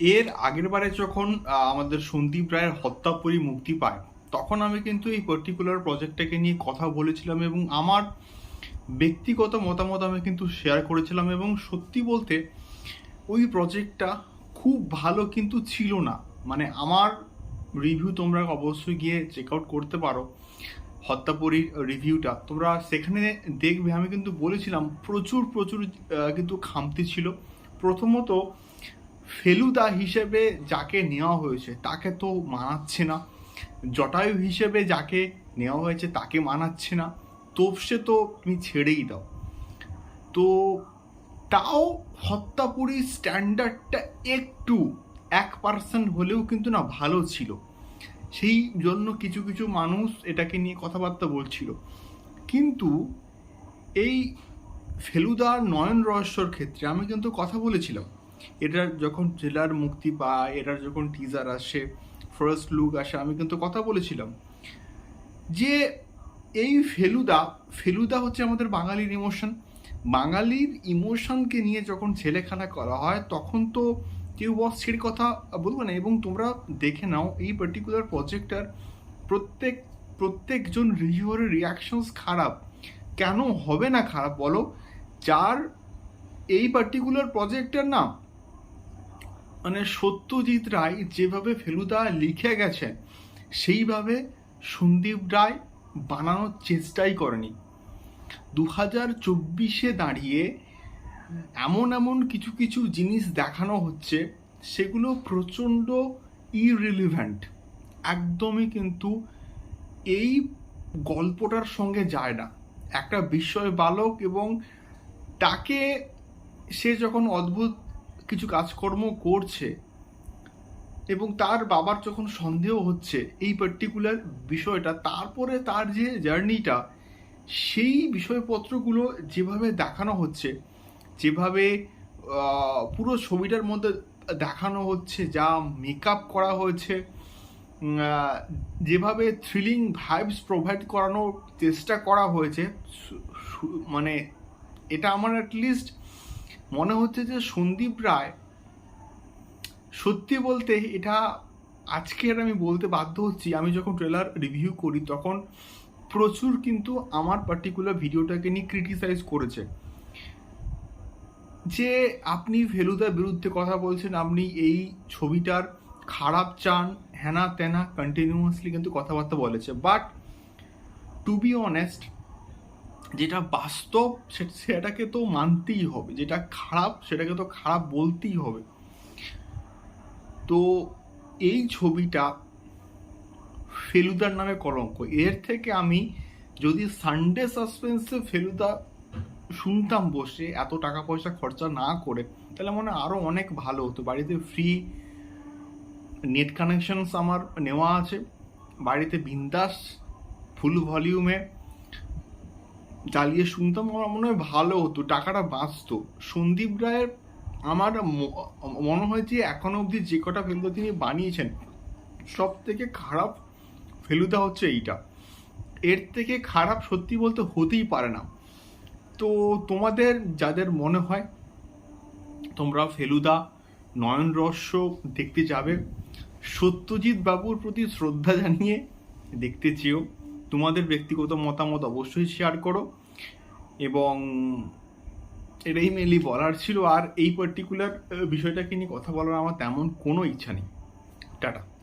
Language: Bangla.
এর আগের বারে যখন আমাদের সন্দীপ রায়ের হত্যাপুরী মুক্তি পায়, তখন আমি কিন্তু এই পার্টিকুলার প্রজেক্টটাকে নিয়ে কথা বলেছিলাম এবং আমার ব্যক্তিগত মতামত আমি কিন্তু শেয়ার করেছিলাম এবং সত্যি বলতে ওই প্রজেক্টটা খুব ভালো কিন্তু ছিল না। মানে আমার রিভিউ তোমরা অবশ্যই গিয়ে চেক আউট করতে পারো হত্যাপুরীর রিভিউটা তোমরা সেখানে দেখবে, আমি কিন্তু বলেছিলাম প্রচুর প্রচুর কিন্তু খামতি ছিল। প্রথমত ফেলুদা হিসেবে যাকে নেওয়া হয়েছে, তাকে তো মানাচ্ছে না। জটায়ু হিসেবে যাকে নেওয়া হয়েছে, তাকে মানাচ্ছে না। তোপসে তো তুমি ছেড়েই দাও। তো তাও হত্যাপুরী স্ট্যান্ডার্ডটা একটু এক পার্সেন্ট হলেও কিন্তু না ভালো ছিল। সেই জন্য কিছু কিছু মানুষ এটাকে নিয়ে কথাবার্তা বলছিল। কিন্তু এই ফেলুদা নয়ন রহস্যর ক্ষেত্রে আমি কিন্তু কথা বলেছিলাম। এটার যখন ট্রেলার মুক্তি পায়, এটার যখন টিজার আসে ফার্স্ট লুক আসে, আমি কিন্তু কথা বলেছিলাম যে এই ফেলুদা ফেলুদা হচ্ছে আমাদের বাঙালির ইমোশন বাঙালির ইমোশনকে নিয়ে যখন ছেলেখানা করা হয়, তখন তো কেউ বস কথা বলব না। এবং তোমরা দেখে নাও, এই পার্টিকুলার প্রজেক্টটার প্রত্যেক, প্রত্যেকজন রিভিউয়ারের রিয়াকশনস খারাপ। কেন হবে না খারাপ বলো? যার এই পার্টিকুলার প্রজেক্টের নাম মানে সত্যজিৎ রায় যেভাবে ফেলুদা লিখে গেছেন, সেইভাবে সন্দীপ রায় বানানোর চেষ্টাই করেনি। দু হাজার চব্বিশে দাঁড়িয়ে এমন এমন কিছু কিছু জিনিস দেখানো হচ্ছে, সেগুলো প্রচণ্ড ইরিলিভেন্ট একদমই কিন্তু এই গল্পটার সঙ্গে যায় না। একটা বিস্ময় বালক এবং তাকে সে যখন অদ্ভুত কিছু কাজকর্ম করছে এবং তার বাবার যখন সন্দেহ হচ্ছে এই পার্টিকুলার বিষয়টা, তারপরে তার যে জার্নিটা সেই বিষয়পত্রগুলো যেভাবে দেখানো হচ্ছে, যেভাবে পুরো ছবিটার মধ্যে দেখানো হচ্ছে, যা মেকআপ করা হয়েছে যেভাবে থ্রিলিং ভাইবস প্রোভাইড করানোর চেষ্টা করা হয়েছে মানে এটা আমার অ্যাটলিস্ট মনে হচ্ছে যে সন্দীপ রায় সত্যি বলতে এটা আজকের আমি বলতে বাধ্য হচ্ছি। আমি যখন ট্রেলার রিভিউ করি তখন প্রচুর কিন্তু আমার পার্টিকুলার ভিডিওটাকে নিয়ে ক্রিটিসাইজ করেছে। যে আপনি ফেলুদার বিরুদ্ধে কথা বলছেন, আপনি এই ছবিটার খারাপ চান হ্যানা তেনা কন্টিনিউয়াসলি কিন্তু কথাবার্তা বলেছে। বাট টু বি অনেস্ট যেটা বাস্তব সেটাকে তো মানতেই হবে। যেটা খারাপ, সেটাকে তো খারাপ বলতেই হবে। তো এই ছবিটা ফেলুদার নামে কলঙ্ক এর থেকে আমি যদি সানডে সাসপেন্সে ফেলুদা শুনতাম বসে, এত টাকা পয়সা খরচা না করে, তাহলে মনে হয় আরও অনেক ভালো হতো। বাড়িতে ফ্রি নেট কানেকশনস আমার নেওয়া আছে। বাড়িতে বিন্দাস ফুল ভলিউমে চালিয়ে শুনতাম, আমার মনে হয় ভালো হতো, টাকাটা বাঁচতো। সন্দীপ রায়ের আমার মনে হয় যে এখনও অবধি যে কটা ফেলুদা তিনি বানিয়েছেন সব থেকে খারাপ ফেলুদা হচ্ছে এইটা। এর থেকে খারাপ সত্যি বলতে হতেই পারে না। তো তোমাদের, যাদের মনে হয়, তোমরা ফেলুদা, নয়ন রহস্য দেখতে যাবে। সত্যজিৎ বাবুর প্রতি শ্রদ্ধা জানিয়ে দেখতে চেয়েও তোমাদের ব্যক্তিগত মতামত অবশ্যই শেয়ার করো। এবং এটাই মেনলি বলার ছিল। আর এই পার্টিকুলার বিষয়টাকে নিয়ে কথা বলার আমার তেমন কোনো ইচ্ছা নেই। টাটা।